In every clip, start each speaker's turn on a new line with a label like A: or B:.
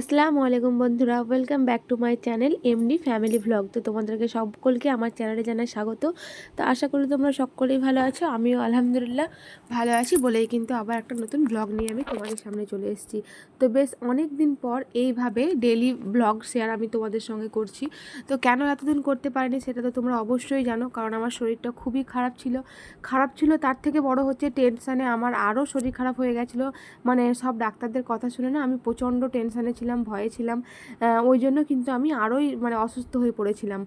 A: আসসালামু আলাইকুম বন্ধুরা welcome back to my channel MD family vlog তো তোমাদেরকে সকলকে আমার চ্যানেলে জানাই স্বাগত। তো আশা করি তোমরা সকলেই ভালো আছো, আমিও আলহামদুলিল্লাহ ভালো আছি বলেই কিন্তু আবার একটা নতুন ব্লগ নিয়ে আমি তোমাদের সামনে চলে এসেছি। তো বেশ অনেক দিন পর এইভাবে ডেলি ব্লগ শেয়ার আমি তোমাদের সঙ্গে করছি। তো কেন এতদিন করতে পারিনি সেটা তো তোমরা অবশ্যই জানো, কারণ আমার শরীরটা খুবই খারাপ ছিল। খারাপ ছিল তার থেকে বড় হচ্ছে টেনশানে আমার আরও শরীর খারাপ হয়ে গেছিল। মানে সব ডাক্তারদের কথা শুনে না আমি প্রচণ্ড টেনশানে ছিলাম। ভয়ে ছিলাম। ওই জন্য কিন্তু আমি আরোই মানে অসুস্থ হয়ে পড়েছিলাম।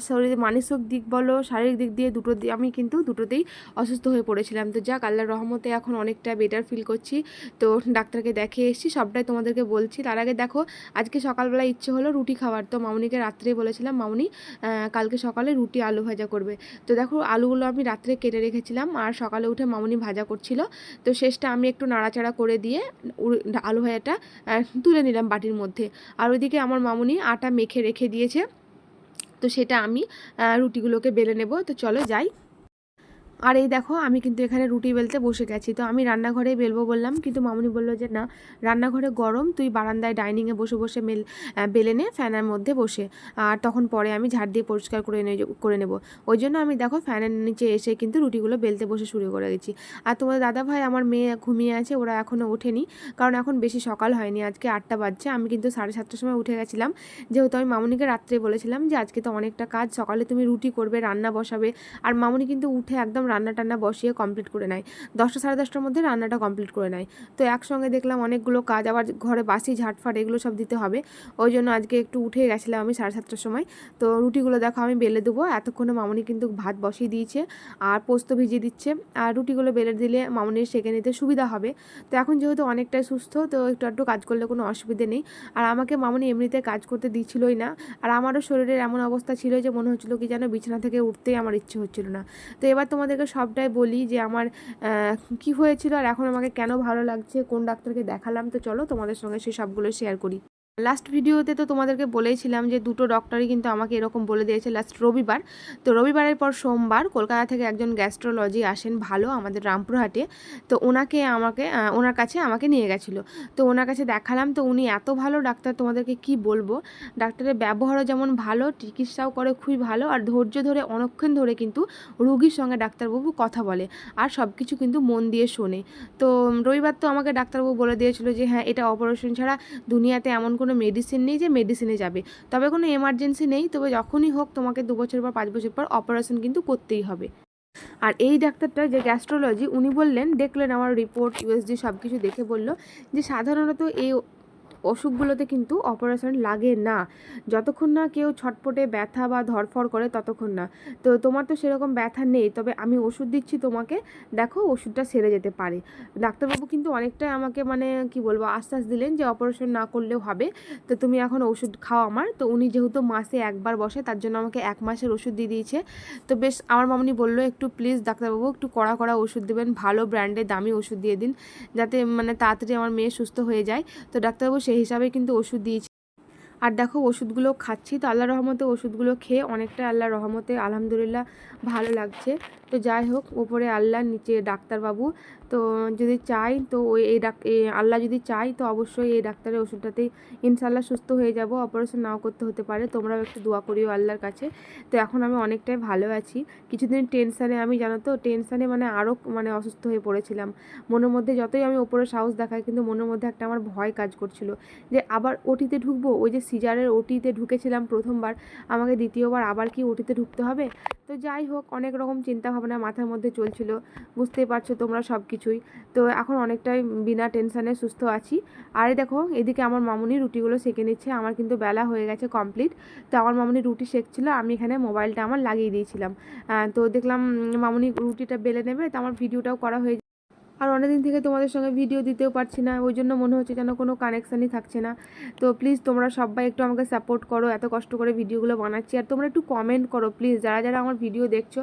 A: শরীরে মানসিক দিক বলো, শারীরিক দিক দিয়ে দুটো দি- আমি কিন্তু দুটোতেই অসুস্থ হয়ে পড়েছিলাম। তো যাক, আল্লাহর রহমতে এখন অনেকটা বেটার ফিল করছি। তো ডাক্তারকে দেখে এসেছি, সবটাই তোমাদেরকে বলছি। তার আগে দেখো, আজকে সকালবেলা ইচ্ছে হলো রুটি খাওয়ার। তো মামুনিকে রাত্রে বলেছিলাম, মামুনি কালকে সকালে রুটি আলু ভাজা করবে। তো দেখো, আলুগুলো আমি রাত্রে কেটে রেখেছিলাম আর সকালে উঠে মামুনি ভাজা করছিল। তো শেষটা আমি একটু নাড়াচাড়া করে দিয়ে আলু ভাজাটা তুলে নিলাম বাটির মধ্যে। আর ওইদিকে আমার মামুনি আটা মেখে রেখে দিয়েছে। তো সেটা আমি রুটিগুলোকে বেলে নেব। তো চলো যাই। আর এই দেখো, আমি কিন্তু এখানে রুটি বেলতে বসে গেছি। তো আমি রান্নাঘরে বেলবো বললাম, কিন্তু মামুনি বলল যে, না, রান্নাঘরে গরম, তুই বারান্দায় ডাইনিংয়ে বসে বসে মেল বেলে নে, ফ্যানের মধ্যে বসে। আর তখন পরে আমি ঝাড় দিয়ে পরিষ্কার করে করে নেব। ওই জন্য আমি দেখো, ফ্যানের নিচে এসে কিন্তু রুটিগুলো বেলতে বসে শুরু করে গেছি আর তোমাদের দাদা ভাই আমার মেয়ে ঘুমিয়ে আছে, ওরা এখনও ওঠেনি, কারণ এখন বেশি সকাল হয়নি, আজকে আটটা বাজছে। আমি কিন্তু সাড়ে সাতটার সময় উঠে গেছিলাম। যেহেতু আমি মামুনিকে রাত্রে বলেছিলাম যে, আজকে তো অনেকটা কাজ, সকালে তুমি রুটি করবে, রান্না বসাবে। আর মামুনি কিন্তু উঠে একদম রান্না টান্না বসিয়ে কমপ্লিট করে নেয়। দশটা সাড়ে দশটার মধ্যে রান্নাটা কমপ্লিট করে নেয়। তো একসঙ্গে দেখলাম অনেকগুলো কাজ, আবার ঘরে বাসি, ঝাটফাট এগুলো সব দিতে হবে। ওই জন্য আজকে একটু উঠে গেছিলাম আমি সাড়ে সাতটার সময়। তো রুটিগুলো দেখো আমি বেলে দেবো। এতক্ষণে মামুনি কিন্তু ভাত বসিয়ে দিয়েছে আর পোস্ত ভিজিয়ে দিচ্ছে। আর রুটিগুলো বেলে দিলে মামুনির সেঁকে নিতে সুবিধা হবে। তো এখন যেহেতু অনেকটাই সুস্থ, তো একটু একটু কাজ করলে কোনো অসুবিধে নেই। আর আমাকে মামনি এমনিতে কাজ করতে দিচ্ছিলই না। আর আমারও শরীরের এমন অবস্থা ছিল যে মনে হচ্ছিল কি যেন বিছানা থেকে উঠতেই আমার ইচ্ছে হচ্ছিল না। তো এবার তোমাদেরকে সবটাই বলি যে আমার কি হয়েছিল আর এখন আমাকে কেন ভালো লাগছে, কোন ডাক্তারকে দেখালাম, তো চলো তোমাদের সঙ্গে সেই সবগুলো শেয়ার করি। লাস্ট ভিডিওতে তো তোমাদেরকে বলেইছিলাম যে দুটো ডক্টরই কিন্তু আমাকে এরকম বলে দিয়েছে লাস্ট রবিবার। তো রবিবারের পর সোমবার কলকাতা থেকে একজন গ্যাস্ট্রোলজি আসেন ভালো আমাদের রামপুরহাটে। তো ওনাকে আমাকে ওনার কাছে আমাকে নিয়ে গেছিল। তো ওনার কাছে দেখালাম, তো উনি এত ভালো ডাক্তার, তোমাদেরকে কি বলব? ডাক্তারের ব্যবহারও যেমন ভালো, চিকিৎসাও করে খুবই ভালো, আর ধৈর্য ধরে, অনেকক্ষণ ধরে কিন্তু রুগীর সঙ্গে ডাক্তারবাবু কথা বলে। আর সব কিছু কিন্তু মন দিয়ে শোনে। তো রবিবার তো আমাকে ডাক্তারবাবু বলে দিয়েছিল যে হ্যাঁ এটা অপারেশন ছাড়া দুনিয়াতে এমন কোনো মেডিসিন নেই যে মেডিসিনে যাবে। তবে কোনো এমার্জেন্সি নেই, তবে যখনই হোক তোমাকে দু বছর পর পাঁচ বছর পর অপারেশন কিন্তু করতেই হবে। আর এই ডাক্তারটা যে গ্যাস্ট্রোলজি উনি বললেন, দেখলেন আমার রিপোর্ট ইউএসজি সব কিছু দেখে বলল যে সাধারণত এই অসুখগুলোতে কিন্তু অপারেশন লাগে না। যতক্ষণ না কেউ ছটপটে ব্যথা বা ধরফর করে ততক্ষণ না। তো তোমার তো সেরকম ব্যথা নেই, তবে আমি ওষুধ দিচ্ছি তোমাকে, দেখো ওষুধটা সেরে যেতে পারে। ডাক্তারবাবু কিন্তু অনেকটাই আমাকে মানে কি বলব, আশ্বাস দিলেন যে অপারেশন না করলেও হবে। তো তুমি এখন ওষুধ খাও আমার। তো উনি যেহেতু মাসে একবার বসে, তার জন্য আমাকে এক মাসের ওষুধ দিয়ে দিয়েছে। তো বেশ আমার মামনি বলল, একটু প্লিজ ডাক্তারবাবু, একটু কড়া কড়া ওষুধ দেবেন। ভালো ব্র্যান্ডের দামি ওষুধ দিয়ে দিন। যাতে মানে তাড়াতাড়ি আমার মেয়ে সুস্থ হয়ে যায়। তো ডাক্তারবাবু সেই হিসাবে কিন্তু ওষুধ দিয়েছি। আর দেখো, ওষুধগুলো খাচ্ছি তো আল্লাহ রহমতে ওষুধগুলো খেয়ে অনেকটা আল্লাহ রহমতে আলহামদুলিল্লাহ ভালো লাগছে। তো যাই হোক, ওপরে আল্লাহ, নিচে ডাক্তারবাবু। তো যদি চাই তো ওই এই ডাক আল্লাহ যদি চাই তো অবশ্যই এই ডাক্তারের ওষুধটাতেই ইনশাল্লাহ সুস্থ হয়ে যাব। অপারেশন নাও করতে হতে পারে, তোমরাও একটু দোয়া করিও আল্লাহর কাছে। তো এখন আমি অনেকটাই ভালো আছি। কিছুদিন টেনশানে, আমি জানো তো, টেনশানে মানে আরও মানে অসুস্থ হয়ে পড়েছিলাম। মনের মধ্যে যতই আমি ওপরে সাহস দেখাই, কিন্তু মনের মধ্যে একটা আমার ভয় কাজ করছিল। যে আবার ওটিতে ঢুকবো? ওই যে সিজারের ওটিতে ঢুকেছিলাম প্রথমবার। আমাকে দ্বিতীয়বার আবার কি ওটিতে ঢুকতে হবে? তো যাই হোক, অনেক রকম চিন্তা ভাবনা মাথার মধ্যে চলছিল, বুঝতেই পারছ তোমরা সব কিছুই তো এখন অনেকটাই বিনা টেনশানে সুস্থ আছি। আর দেখো, এদিকে আমার মামুনি রুটিগুলো সেঁকে নিচ্ছে, আমার কিন্তু বেলা হয়ে গেছে কমপ্লিট। তো আমার মামুনি রুটি সেঁকছিল, আমি এখানে মোবাইলটা আমার লাগিয়ে দিয়েছিলাম। তো দেখলাম মামুনি রুটিটা বেলে নেবে, তো আমার ভিডিওটাও করা হয়ে আর অনেকদিন থেকে তোমাদের সঙ্গে ভিডিও দিতেও পারছি না, ওই জন্য মনে হচ্ছে যেন কোনো কানেকশানই থাকছে না। তো প্লিজ তোমরা সবাই একটু আমাকে সাপোর্ট করো, এত কষ্ট করে ভিডিওগুলো বানাচ্ছি। আর তোমরা একটু কমেন্ট করো প্লিজ যারা যারা আমার ভিডিও দেখছ,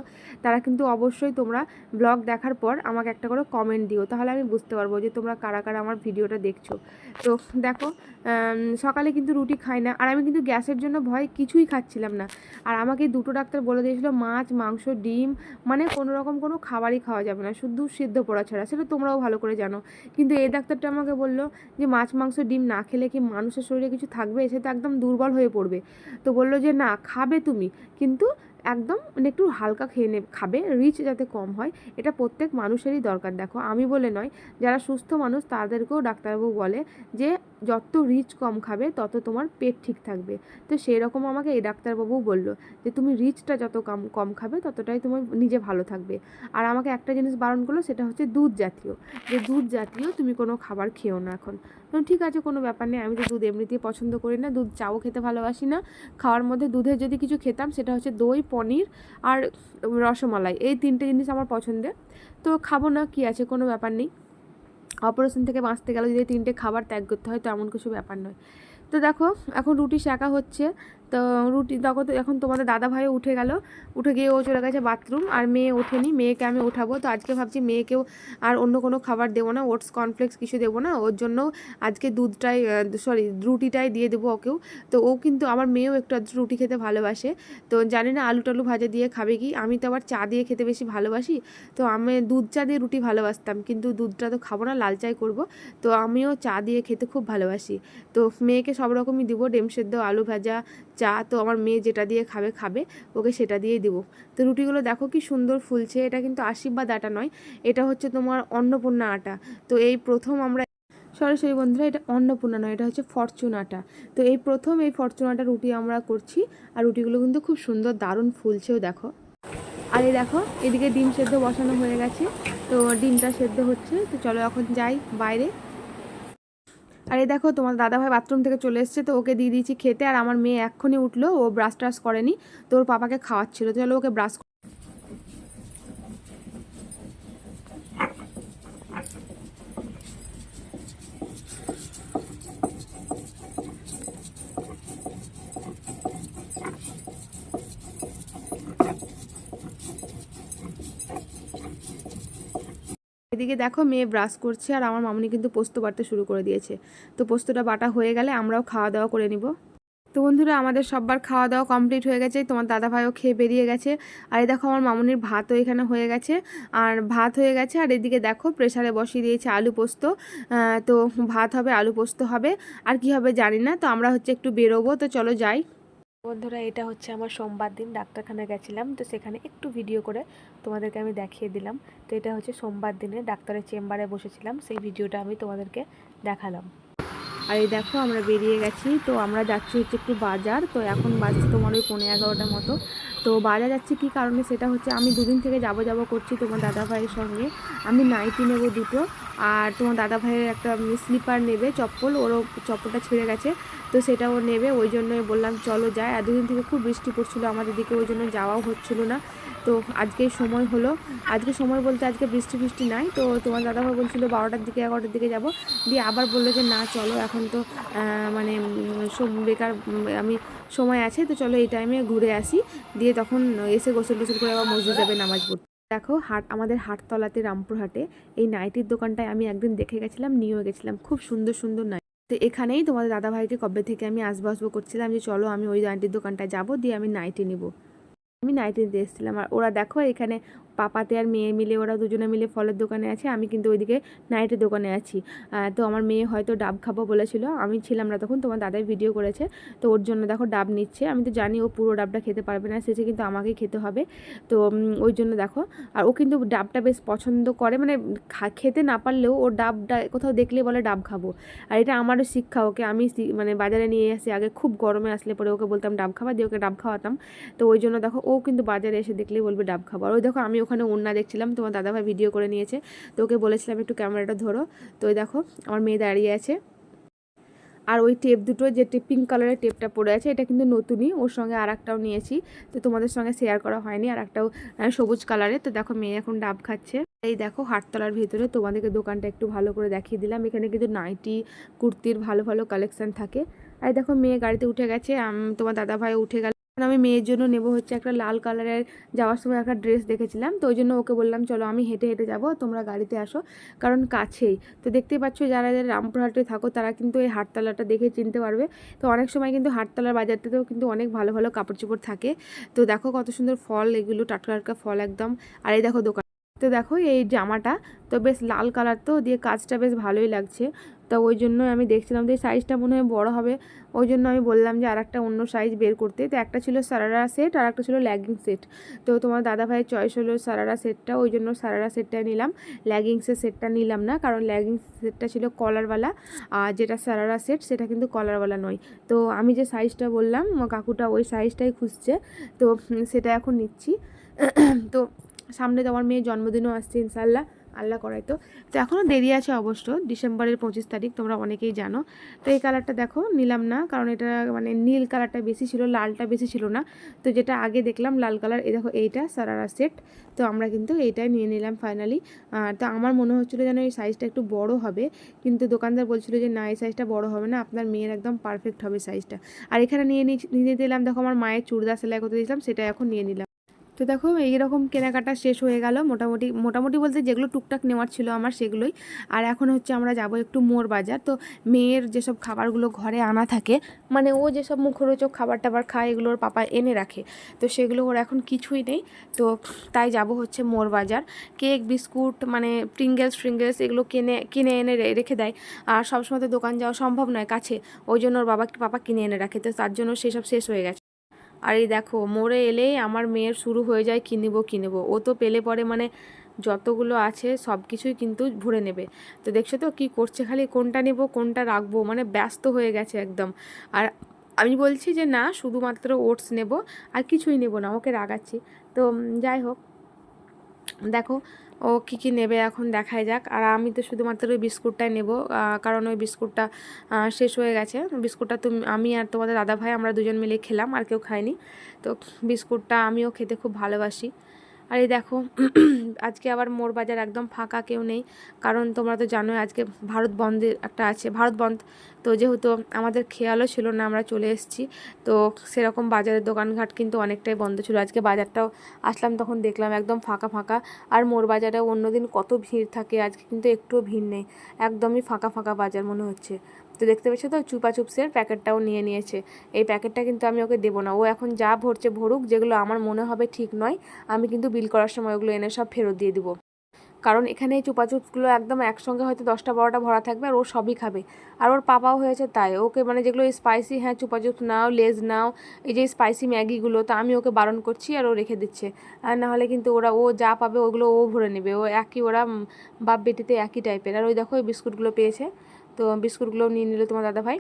A: তারা কিন্তু অবশ্যই তোমরা ব্লগ দেখার পর আমাকে একটা করে কমেন্ট দিও। তাহলে আমি বুঝতে পারব যে তোমরা কারা কারা আমার ভিডিওটা দেখছ। তো দেখো সকালে কিন্তু রুটি খাই না, আর আমি কিন্তু গ্যাসের জন্য ভয় কিছুই খাচ্ছিলাম না। আর আমাকে দুটো ডাক্তার বলে দিয়েছিলো মাছ, মাংস, ডিম মানে কোনো রকম কোনো খাবারই খাওয়া যাবে না, শুধু সিদ্ধ পোড়া ছাড়া। সেটা তোমরাও ভালো করে জানো। কিন্তু এই ডাক্তারটা আমাকে বলল যে, মাছ, মাংস, ডিম না খেলে কি মানুষের শরীরে কিছু থাকবে? সে তো একদম দুর্বল হয়ে পড়বে। তো বলল যে, না, খাবে তুমি। কিন্তু একদম মানে একটু হালকা খেয়ে নেবে খাবে রিচ যাতে কম হয়, এটা প্রত্যেক মানুষেরই দরকার। দেখো, আমি বলে নয়, যারা সুস্থ মানুষ তাদেরকেও ডাক্তারবাবু বলে যে, যত রিচ কম খাবে, তত তোমার পেট ঠিক থাকবে। তো সেই রকম আমাকে এই ডাক্তারবাবু বলল যে, তুমি রিচটা যত কম কম খাবে, ততটাই তোমার নিজে ভালো থাকবে। আর আমাকে একটা জিনিস বারণ করল, সেটা হচ্ছে দুধ জাতীয়। যে দুধ জাতীয় তুমি কোনো খাবার খেও না এখন। ঠিক আছে, কোনো ব্যাপার নেই। আমি তো দুধ এমনিতেই পছন্দ করি না, দুধ চাও খেতে ভালোবাসি না। খাওয়ার মধ্যে দুধের যদি কিছু খেতাম, সেটা হচ্ছে দই, পনির আর রসমালাই। এই তিনটে জিনিস আমার পছন্দের। তো খাব না, কি আছে, কোনো ব্যাপার নেই। অপারেশন থেকে বাঁচতে গেলে যদি তিনটে খাবার ত্যাগ করতে হয়, তো এমন কিছু ব্যাপার নয়। তো দেখো, এখন রুটি শাঁকা হচ্ছে। তো রুটি, দেখো তো এখন তোমাদের দাদা ভাইও উঠে গেল। উঠে গিয়ে ও চলে গেছে বাথরুম আর মেয়ে ওঠেনি। মেয়েকে আমি উঠাবো। তো আজকে ভাবছি মেয়েকেও আর অন্য কোনো খাবার দেবো না। ওটস, কর্নফ্লেক্স কিছু দেবো না। ওর জন্য আজকে দুধটাই সরি, রুটিটাই দিয়ে দেবো ওকেও। তো ও কিন্তু, আমার মেয়েও একটু রুটি খেতে ভালোবাসে। তো জানি না আলু টালু ভাজা দিয়ে খাবে কি। আমি তো আবার চা দিয়ে খেতে বেশি ভালোবাসি। তো আমি দুধ চা দিয়ে রুটি ভালোবাসতাম। কিন্তু দুধটা তো খাব না, লাল চাই করব। তো আমিও চা দিয়ে খেতে খুব ভালোবাসি। তো মেয়েকে সব রকমই দিব। ডিম সেদ্ধ, আলু ভাজা চা তো আমার মেয়ে যেটা দিয়ে খাবে খাবে, ওকে সেটা দিয়েই দেবো। তো রুটিগুলো দেখো কি সুন্দর ফুলছে, এটা কিন্তু আশীর্বাদ আটা নয়, এটা হচ্ছে তোমার অন্নপূর্ণা আটা। তো এই প্রথম আমরা, সরাসরি বন্ধুরা, এটা অন্নপূর্ণা নয়, এটা হচ্ছে ফরচুন আটা। তো এই প্রথম এই ফরচুন আটা রুটি আমরা করছি, আর রুটিগুলো কিন্তু খুব সুন্দর, দারুণ ফুলছেও দেখো। আর এই দেখো, এদিকে ডিম সেদ্ধ বসানো হয়ে গেছে, তো ডিমটা সেদ্ধ হচ্ছে, তো চলো এখন যাই বাইরে। আর এই দেখো, তোমার দাদাভাই বাথরুম থেকে চলে এসছে তো ওকে দিয়ে দিয়েছি খেতে, আর আমার মেয়ে এক্ষুনি উঠল, ও ব্রাশ ট্রাশ করেনি, তো ওর পাপাকে খাওয়াচ্ছিল। চলো ওকে ব্রাশ এদিকে দেখো মেয়ে ব্রাশ করছে আর আমার মামুনি কিন্তু পোস্ত বাটতে শুরু করে দিয়েছে। তো পোস্তটা বাটা হয়ে গেলে আমরাও খাওয়া দাওয়া করে নিব। তো বন্ধুরা, আমাদের সববার খাওয়া দাওয়া কমপ্লিট হয়ে গেছে। তোমার দাদা ভাইও খেয়ে বেরিয়ে গেছে। আর এই দেখো আমার মামুনির ভাতও এখানে হয়ে গেছে। আর ভাত হয়ে গেছে, আর এদিকে দেখো প্রেশারে বসিয়ে দিয়েছে আলু পোস্ত। তো ভাত হবে, আলু পোস্ত হবে। আর কি হবে জানি না, তো আমরা হচ্ছে একটু বেরোবো। তো চলো যাই। বন্ধুরা, এটা হচ্ছে আমার সোমবার দিন, ডাক্তারখানায় গেছিলাম। তো সেখানে একটু ভিডিও করে তোমাদেরকে আমি দেখিয়ে দিলাম। তো এটা হচ্ছে সোমবার দিনে ডাক্তারের চেম্বারে বসেছিলাম। সেই ভিডিওটা আমি তোমাদেরকে দেখালাম। আর এই দেখো, আমরা বেরিয়ে গেছি। তো আমরা যাচ্ছি হচ্ছে একটু বাজার। তো এখন বাজছে তোমার ওই পনেরো এগারোটার মতো। তো বাজার যাচ্ছি কী কারণে? সেটা হচ্ছে আমি দুদিন থেকে যাব যাব করছি তোমার দাদা ভাইয়ের সঙ্গে। আমি নাইটি নেব দুটো। আর তোমার দাদা ভাইয়ের একটা স্লিপার নেবে চপ্পল, ওরও চপ্পলটা ছিঁড়ে গেছে, তো সেটাও নেবে, ওই জন্যই বললাম চলো যাই। আর দুদিন থেকে খুব বৃষ্টি পড়ছিল আমাদের দিকে, ওই জন্য যাওয়াও হচ্ছিল না। তো আজকে সময় হলো, আজকে সময় বলতে আজকে বৃষ্টি বৃষ্টি নাই, তো তোমার দাদাভাই বলছিল বারোটার দিকে, এগারোটার দিকে যাব। দিয়ে আবার বলল যে, না, চলো, এখন তো মানে বেকার আমি সময় আছে, তো চলো এই টাইমে ঘুরে আসি। দিয়ে তখন এসে গোসল টোসল করে আবার মসজিদ যাবে নামাজ পড়তে। দেখো হাট, আমাদের হাটতলাতে, রামপুরহাটে এই নাইটির দোকানটায় আমি একদিন দেখে গেছিলাম, নিয়েও গেছিলাম। খুব সুন্দর সুন্দর নাইটি। তো এখানেই তোমাদের দাদাভাইকে কবে থেকে আমি আসব আসব করছিলাম যে চলো আমি ওই নাইটির দোকানটায় যাব, দিয়ে আমি নাইটি নিব। আমি নাইটি দিয়ে এসেছিলাম। আর ওরা দেখো এখানে পাপাতে আর মেয়ে মিলে, ওরা দুজনে মিলে ফলের দোকানে আছে, আমি কিন্তু ওইদিকে নাইটের দোকানে আছি। তো আমার মেয়ে হয়তো ডাব খাব বলেছিল, আমি ছিলাম না তখন, তোমার দাদাই ভিডিও করেছে, তো ওর জন্য দেখো ডাব নিচ্ছে, আমি তো জানি ও পুরো ডাবটা খেতে পারবে না শেষে কিন্তু আমাকেই খেতে হবে, তো ওই জন্য দেখো, আর ও কিন্তু ডাবটা বেশ পছন্দ করে মানে খেতে না পারলেও ও ডাবটা কোথাও দেখলে বলে ডাব খাব, আর এটা আমারও শিক্ষা, ওকে আমি মানে বাজারে নিয়ে আসি আগে খুব গরমে আসলে পরে ওকে বলতাম, ডাব খাবার দিয়ে ওকে ডাব খাওয়াতাম, তো ওই জন্য দেখো, ও কিন্তু বাজারে এসে দেখলেই বলবে, ডাব খাব। আর ওই দেখো আমি ওখানে ওন্না দেখছিলাম, তোমার দাদাভাই ভিডিও করে নিয়েছে। তো ওকে বলেছিলাম, একটু ক্যামেরাটা ধরো। তো দেখো, আমার মেয়ে দাঁড়িয়ে আছে। আর ওই টেপ দুটো, যে পিঙ্ক কালারের টেপটা পড়ে আছে, এটা কিন্তু নতুনই, ওর সঙ্গে আর একটাও নিয়েছি। তো তোমাদের সঙ্গে শেয়ার করা হয়নি আর একটাও সবুজ কালারের তো দেখো, মেয়ে এখন ডাব খাচ্ছে। এই দেখো, হাটতলার ভিতরে তোমাদেরকে দোকানটা একটু ভালো করে দেখিয়ে দিলাম। এখানে কিন্তু নাইটি কুর্তির ভালো ভালো কালেকশন থাকে। আর দেখো, মেয়ে গাড়িতে উঠে গেছে। তোমার দাদা ভাই উঠে গেল। আমি মেয়ের জন্য নেব হচ্ছে একটা লাল কালারের যাওয়ার সময় একটা ড্রেস দেখেছিলাম, তো ওই জন্য ওকে বললাম, চলো আমি হেঁটে হেঁটে যাব, তোমরা গাড়িতে আসো। কারণ কাছেই। তো দেখতেই পাচ্ছ যারা যারা রামপুরহাটে থাকো, তারা কিন্তু এই হাটতলাটা দেখে চিনতে পারবে। তো অনেক সময় কিন্তু হাটতলার বাজারটাতেও কিন্তু অনেক ভালো ভালো কাপড় চোপড় থাকে। তো দেখো কত সুন্দর ফল, এগুলো টাটকা টাটকা ফল একদম। আর এই দেখো দোকান, তো দেখো এই জামাটা, তো বেশ লাল কালার তো, দিয়ে কাজটা বেশ ভালোই লাগছে। তো ওই জন্য আমি দেখছিলাম যে সাইজটা মনে হয় বড়ো হবে। ওই জন্য আমি বললাম যে আর একটা অন্য সাইজ বের করতে। তো একটা ছিল সারারা সেট আর একটা ছিল ল্যাগিং সেট তো তোমার দাদা ভাইয়ের চয়েস হলো সারারা সেটটা ওই জন্য সারারা সেটটা নিলাম। ল্যাগিংসের সেটটা নিলাম না, কারণ ল্যাগিংস সেটটা ছিল কলারওয়ালা আর যেটা সারারা সেট সেটা কিন্তু কলারওয়ালা নয়। তো আমি যে সাইজটা বললাম কাকুটা ওই সাইজটাই খুঁজছে। তো সেটা এখন নিচ্ছি। তো সামনে তো আমার মেয়ের জন্মদিনও আসছে ইনশাল্লাহ আল্লাহ করাই তো। তো এখনও দেরি আছে অবশ্য, ডিসেম্বরের পঁচিশ তারিখ, তোমরা অনেকেই জানো। তো এই কালারটা দেখো, নিলাম না, কারণ এটা মানে নীল কালারটা বেশি ছিল, লালটা বেশি ছিল না। তো যেটা আগে দেখলাম, লাল কালার এই দেখো এইটা সারারা সেট তো আমরা কিন্তু এইটাই নিয়ে নিলাম ফাইনালি তো আমার মনে হচ্ছিল যেন এই সাইজটা একটু বড় হবে, কিন্তু দোকানদার বলছিল যে, না, এই সাইজটা বড় হবে না, আপনার মেয়ের একদম পারফেক্ট হবে সাইজটা আর এখানে নিয়ে নিয়ে দিলাম, দেখো আমার মায়ের চুড়দার সেলাই করতে দিয়েছিলাম সেটা এখন নিয়ে নিলাম। তো দেখো, এইরকম কেনাকাটা শেষ হয়ে গেল। মোটামুটি মোটামুটি বলতে যেগুলো টুকটাক নেওয়ার ছিল আমার সেগুলোই। আর এখন হচ্ছে আমরা যাব একটু মোর বাজার। তো মেয়ের যেসব খাবারগুলো ঘরে আনা থাকে মানে ও যেসব মুখরোচক খাবার টাবার খায়, এগুলো ওর পাপা এনে রাখে। তো সেগুলো ওর এখন কিছুই নেই। তো তাই যাব হচ্ছে মোর বাজার। কেক, বিস্কুট মানে প্রিঙ্গেলস ফ্রিঙ্গেলস এগুলো কিনে কিনে এনে রেখে দেয়। আর সবসময় তো দোকান যাওয়া সম্ভব নয় কাছে। ওই জন্য ওর বাবা, পাপা কিনে এনে রাখে। তো তার জন্য সেসব শেষ হয়ে গেছে। আর এই দেখো, মোড়ে এলেই আমার মেয়ের শুরু হয়ে যায় কিনবো কিনবো। ও তো পেলে পরে মানে যতগুলো আছে সব কিছুই কিন্তু ভরে নেবে। তো দেখছ তো কি করছে খালি, কোনটা নেব, কোনটা রাখব? মানে ব্যস্ত হয়ে গেছে একদম। আর আমি বলছি যে না, শুধুমাত্র ওটস নেব, আর কিছুই নেব না, ওকে রাগাচ্ছি। তো যাই হোক। দেখো ও কি কি নেবে এখন দেখাই যাক। আর আমি তো শুধুমাত্র ওই বিস্কুটটাই নেব। কারণ ওই বিস্কুটটা শেষ হয়ে গেছে। বিস্কুটটা তুমি আমি আর তোমাদের দাদা ভাই আমরা দুজন মিলে খেলাম, আর কেউ খায়নি। তো বিস্কুটটা আমিও খেতে খুব ভালোবাসি। আর এই দেখো, আজকে আবার মোর বাজার একদম ফাঁকা, কেউ নেই। কারণ তোমরা তো জানোই আজকে ভারত বন্ধের একটা আছে, ভারত বন্ধ। তো যেহেতু আমাদের খেয়ালও ছিল না, আমরা চলে এসেছি। তো সেরকম বাজারের দোকানঘাট কিন্তু অনেকটাই বন্ধ ছিল। আজকে বাজারটাও আসলাম, তখন দেখলাম একদম ফাঁকা ফাঁকা। আর মোর বাজারে অন্যদিন কত ভিড় থাকে, আজকে কিন্তু একটুও ভিড় নেই। একদমই ফাঁকা ফাঁকা বাজার মনে হচ্ছে। তো দেখতে পেয়েছ তো চুপা চুপসের প্যাকেটটাও নিয়ে নিয়েছে। এই প্যাকেটটা কিন্তু আমি ওকে দেবো না। ও এখন যা ভরছে ভরুক, যেগুলো আমার মনে হবে ঠিক নয়, আমি কিন্তু বিল করার সময় ওগুলো এনে সব ফেরত দিয়ে দিব। কারণ এখানে এই চুপাচুপগুলো একদম একসঙ্গে হয়তো দশটা বারোটা ভরা থাকবে আর ও সবই খাবে। আর ওর পাপাও হয়েছে তাই। ওকে মানে যেগুলো স্পাইসি হ্যাঁ চুপাচুপস নাও, লেজ নাও, এই যে স্পাইসি ম্যাগিগুলো, তা আমি ওকে বারণ করছি আর ও রেখে দিচ্ছে। আর নাহলে কিন্তু ওরা, ও যা পাবে ওগুলো ও ভরে নেবে। ও একই, ওরা বাপ বেটিতে একই টাইপের আর ওই দেখো ওই বিস্কুটগুলো পেয়েছে। তো বিস্কুটগুলো নিয়ে নিল তোমার দাদা ভাই।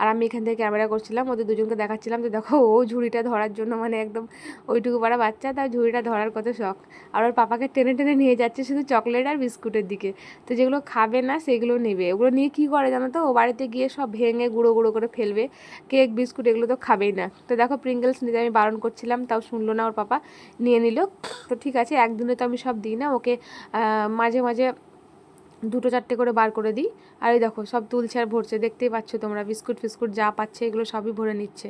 A: আর আমি এখান থেকে ক্যামেরা করছিলাম, ওদের দুজনকে দেখাচ্ছিলাম যে দেখো, ও ঝুড়িটা ধরার জন্য মানে একদম ওইটুকু পাড়া বাচ্চা, তার ঝুড়িটা ধরার কত শখ। আর ওর পাপাকে টেনে টেনে নিয়ে যাচ্ছে শুধু চকলেট আর বিস্কুটের দিকে। তো যেগুলো খাবে না, সেগুলো নেবে। ওগুলো নিয়ে কী করে জানো তো? ও বাড়িতে গিয়ে সব ভেঙে গুঁড়ো গুঁড়ো করে ফেলবে। কেক, বিস্কুট এগুলো তো খাবেই না। তো দেখো প্রিঙ্গলস নিতে আমি বারণ করছিলাম, তাও শুনলো না ওর পাপা। নিয়ে নিল। তো ঠিক আছে, একদিনে তো আমি সব দিই না। ওকে মাঝে মাঝে দুটো চারটে করে বার করে দিই। আর এই দেখো, সব তুলছে আর ভরছে। দেখতেই পাচ্ছ তোমরা, বিস্কুট ফিস্কুট যা পাচ্ছে এগুলো সবই ভরে নিচ্ছে।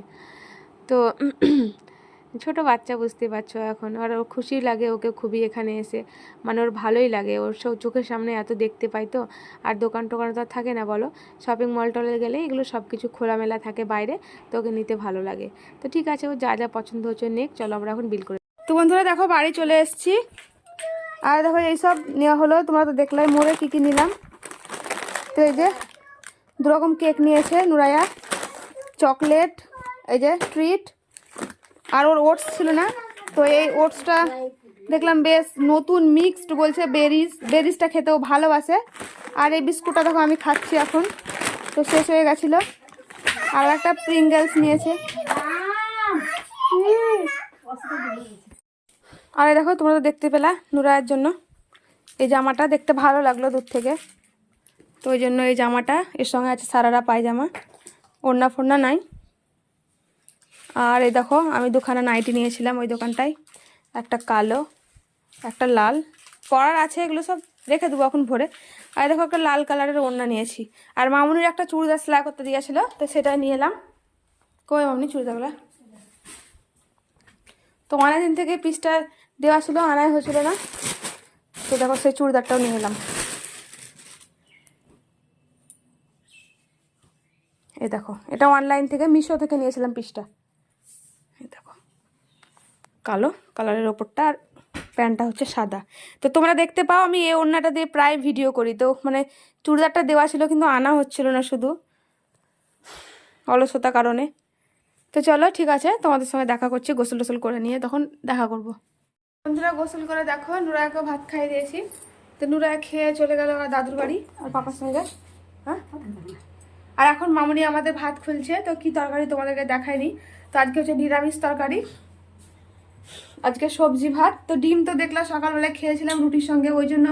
A: তো ছোট বাচ্চা বুঝতে পারছ এখন। আর ওর খুশি লাগে, ওকে খুবই এখানে এসে। মানে ওর ভালোই লাগে। ওর সব চোখের সামনে এত দেখতে পাই তো। আর দোকান টোকান তো থাকে না, বলো? শপিং মল টলে গেলে এগুলো সব কিছু খোলামেলা থাকে বাইরে। তো ওকে নিতে ভালো লাগে। তো ঠিক আছে, ও যা যা পছন্দ হচ্ছে নেক। চলো আমরা এখন বিল করে তো বন্ধুরা দেখো, বাড়ি চলে এসেছি। আর দেখো, এইসব নেওয়া হলো। তোমরা তো দেখলাই, মোড়ে কী কী নিলাম। তো এই যে, দুরকম কেক নিয়েছে নুরাইয়া চকলেট, এই যে, ট্রিট। আর ওর ওটস ছিল না? তো এই ওটসটা দেখলাম বেশ নতুন মিক্সড বলছে বেরিজ। বেরিজটা খেতেও ভালোবাসে। আর এই বিস্কুটটা দেখো, আমি খাচ্ছি এখন। তো শেষ হয়ে গেছিল। আর একটা প্রিঙ্গেলস নিয়েছে। আর এই দেখো, তোমরা তো দেখতে পেলা নুরায়ের জন্য। এই জামাটা দেখতে ভালো লাগল দূর থেকে। তো ওই জন্য এই জামাটা, এর সঙ্গে আছে সারারা পায়জামা। ওড়না ফোড়না নাই। আর এই দেখো, আমি দুখানা নাইটি নিয়েছিলাম ওই দোকানটায়। একটা কালো, একটা লাল। পরার আছে, এগুলো সব রেখে দেবো এখন ভরে। আর দেখো, একটা লাল কালারের ওড়না নিয়েছি। আর মামুনির একটা চুড়িদার সেলাই করতে দিয়েছিল, তো সেটা নিয়ে এলাম। কই মামনি, চুড়িদারগুলো? তো অনেক দিন থেকে পিসটা দেওয়া ছিল আনাই হয়েছিল না। তো দেখো সেই চুড়িদারটাও নিয়ে এলাম এ দেখো, এটা অনলাইন থেকে মিশো থেকে নিয়েছিলাম পিসটা। দেখো, কালো কালারের ওপরটা আর
B: প্যান্টটা হচ্ছে সাদা। তো তোমরা দেখতে পাও, আমি এই ওড়নাটা দিয়ে প্রায় ভিডিও করি। তো মানে চুড়িদারটা দেওয়া ছিল, কিন্তু আনা হচ্ছিল না শুধু। অলসতা কারণে। তো চলো, ঠিক আছে, তোমাদের সঙ্গে দেখা করছি গোসল টোসল করে নিয়ে তখন দেখা করব। বন্ধুরা গোসল করে দেখো নুরাকে ভাত খাইয়ে দিয়েছি। তো নুরা খেয়ে চলে গেল আমার দাদুর বাড়ি আর পাপার সঙ্গে। হ্যাঁ? আর এখন মামুনি আমাদের ভাত খুলছে, তো কি তরকারি তোমাদেরকে দেখায়নি তো আজকে হচ্ছে নিরামিষ তরকারি। আজকে সবজি ভাত। তো ডিম তো দেখলাম সকালবেলায় খেয়েছিলাম রুটির সঙ্গে, ওই জন্য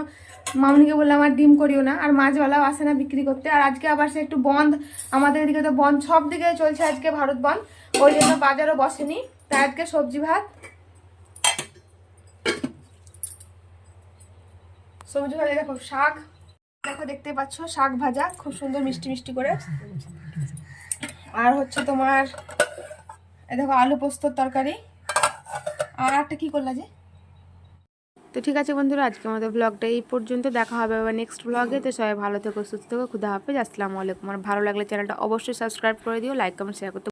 B: মামনিকে বললাম আর ডিম করিও না, আর মাছওয়ালাও আসে না বিক্রি করতে। আর আজকে আবার সে একটু বন্ধ, আমাদের এদিকে তো বন্ধ, সব দিকে চলছে আজকে ভারত বন্ধ। ওই জন্য বাজারও বসেনি। তাই আজকে সবজি ভাত সবজি ভাজা দেখো শাক। দেখো, দেখতে পাচ্ছ, শাক ভাজা, খুব সুন্দর মিষ্টি মিষ্টি করে। আর হচ্ছে তোমার দেখো, আলু পোস্তর তরকারি। আর একটা কি করলা যে?
A: তো ঠিক আছে বন্ধুরা আজকে আমাদের ব্লগটা এই পর্যন্ত। দেখা হবে আবার নেক্সট ব্লগে তো সবাই ভালো থেকো, সুস্থ থেকো, খুদা হাফেজ। আসসালামু আলাইকুম। আর ভালো লাগলে চ্যানেলটা অবশ্যই সাবস্ক্রাইব করে দিও লাইক কমেন্ট শেয়ার করতে